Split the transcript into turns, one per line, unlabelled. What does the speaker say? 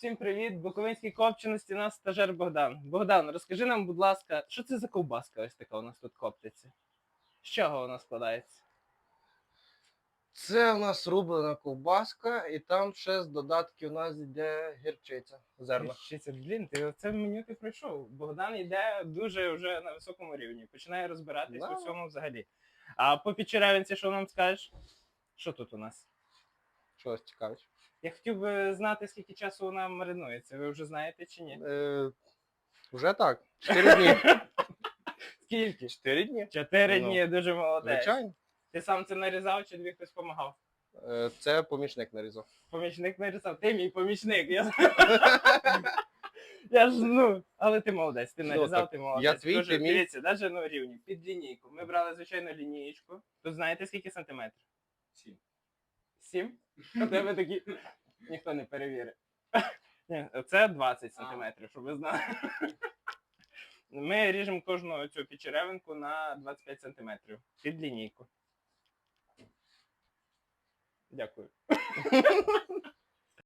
Всім привіт! Буковинській копченості нас стажер Богдан. Богдан, розкажи нам, будь ласка, що це за ковбаска ось така у нас тут коптиться? З чого вона складається?
Це у нас рублена ковбаска, і там ще з додатків у нас йде гірчиця. Зерна.
Вчиться, блін, ти це меню ти пройшов. Богдан йде дуже вже на високому рівні, починає розбиратись
Да.
у всьому взагалі. А по Підчеревинці, що нам скажеш? Що тут у нас?
Щось цікавить.
Я хотів би знати, скільки часу вона маринується. Ви вже знаєте чи ні?
Е, вже так. Чотири дні.
Скільки?
Чотири дні.
Чотири
Ну,
дні, дуже молодець.
Звичайно.
Ти сам це нарізав чи тобі хтось допомагав?
Е, це помічник нарізав.
Помічник нарізав. Ти мій помічник. Я, я ж ну, але ти молодець, ти
Ну,
нарізав,
так,
ти молодець.
я твій,
Дуже,
ти мій.
Дивіться, навіть на рівні, під лінійку. Ми брали звичайну лінієчку. Тут знаєте скільки сантиметрів?
Сім.
Сім? У тебе такі. Ніхто не перевірить. Ні, Це 20 сантиметрів, щоб ви знали. Ми ріжемо кожну цю печеревинку на 25 сантиметрів під лінійку. Дякую.